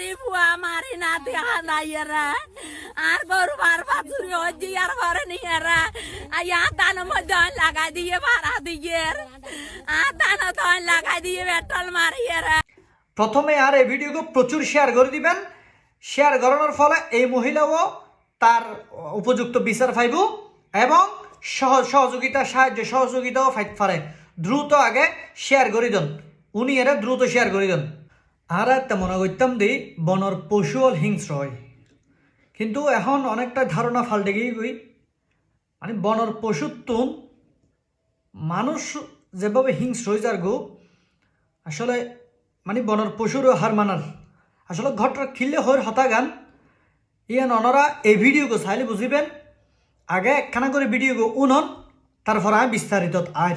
মারি বুয়া মারি না নাই এরা। আর বার বাছুরি আর ঘরে নিয়ে এরা। আর মধ্যে দিয়ে ভাড়া দিয়ে। আর দিয়ে মারি এরা। প্রথমে আর এই ভিডিওকে প্রচুর শেয়ার করে দিবেন। শেয়ার করানোর ফলে এই মহিলাও তার উপযুক্ত বিচার পাইব এবং সহ সহযোগিতা, সাহায্য, সহযোগিতাও ফাইট পারে। দ্রুত আগে শেয়ার করে দেন। উনি এরা দ্রুত শেয়ার করে দেন। আর একটা মনে করতাম দি বনর পশু হল হিংস্র হয় কিন্তু এখন অনেকটা ধারণা ফাল্টে গিয়ে গই মানে বনর পশুর মানুষ যেভাবে হিংস্র হয়ে যার গো, আসলে মানে বনর পশুরও হার মানার। আসলে ঘটনা খিললে হর হতা গান ইয়ান অনরা এই ভিডিওকে চাইলে বুঝিবেন, আগে একখানা করে ভিডিওকে উনন, তারপর আমি বিস্তারিত আর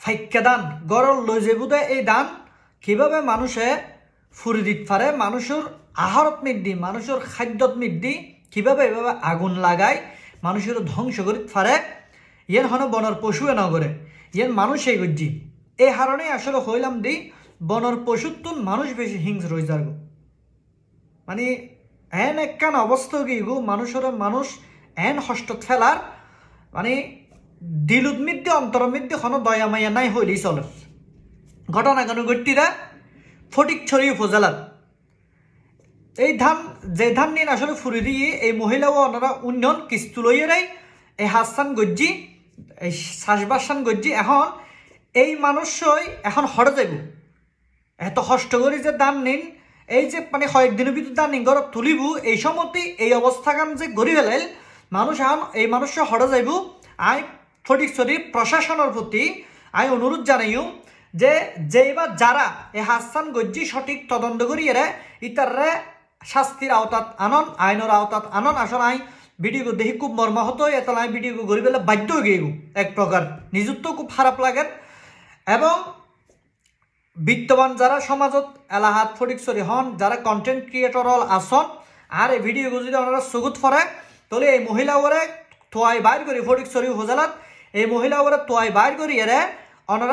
ফাইক্যা দান, গরল লৈ যাবুদে এই দান, কীভাবে মানুষে ফুরি দিত ফারে মানুষের আহারত মিদ্দি মানুষের খাদ্যত মিদ্দি কীভাবে এভাবে আগুন লাগায়, মানুষের ধ্বংস করিত ফারে ইয়েন হন বনর পশুয়ে নগরে ইয়েন মানুষ এই গজ্জি। এই হারণে আসলে হইলাম দি, বনর পশুর তুন মানুষ বেশি হিংস রয়ে যার মানে এন একখান অবস্থা কি গো মানুষের মানুষ এন হস্ত ফেলার মানে দিলুত মিদ্যে অন্তর মিদ্যে কোনো দয়া মায়া নাই হইলেই চলে। ঘটনা ঘটিরা ফটিকছড়ি উপজেলার এই ধান যে ধান নিয়ে আসলে ফুরি দিয়ে এই মহিলা ও ওনারা উন্নয়ন কিস্তু লইয়েরাই এই হাসান গজ্জি, এই শ্বাসবাসান গজ্জি এখন, এই মানুষই এখন হরে যাইব এত কষ্ট করে যে দান নিন, এই যে মানে কয়েকদিনের ভিতর দান নিন ঘরত তুলিব, এই সময়তে এই অবস্থাখান যে গড়ি ফেলাইল, মানুষ এখন, এই মানুষ হরে যাইব আই ফটিকছড়ি প্রশাসনের প্রতি আমি অনুরোধ জানাইও যে যেইবার যারা এই হাসান গজ্জি সঠিক তদন্ত করি এরা ইতারে শাস্তির আওতাত আনন, আইনের আওতাত আনন আসলে আই ভিডিও দেখি খুব মর্মাহত এত আমি ভিডিও গড়ি পেলে বাধ্য গিয়ে এক প্রকার। নিযুক্ত খুব খারাপ লাগে। এবং বিত্তবান যারা সমাজত এলাহাত ফটিকছড়ি হন, যারা কন্টেন্ট ক্রিয়েটর হল আসন, আর এই ভিডিও যদি ওনারা সুগুত ফরে তাহলে এই মহিলা ওরে তোয়াই বাইর করি ফটিকছড়ি উপজেলাত এই মহিলা ওরা তোয়াই বাইর করিয়ে রে ওনারা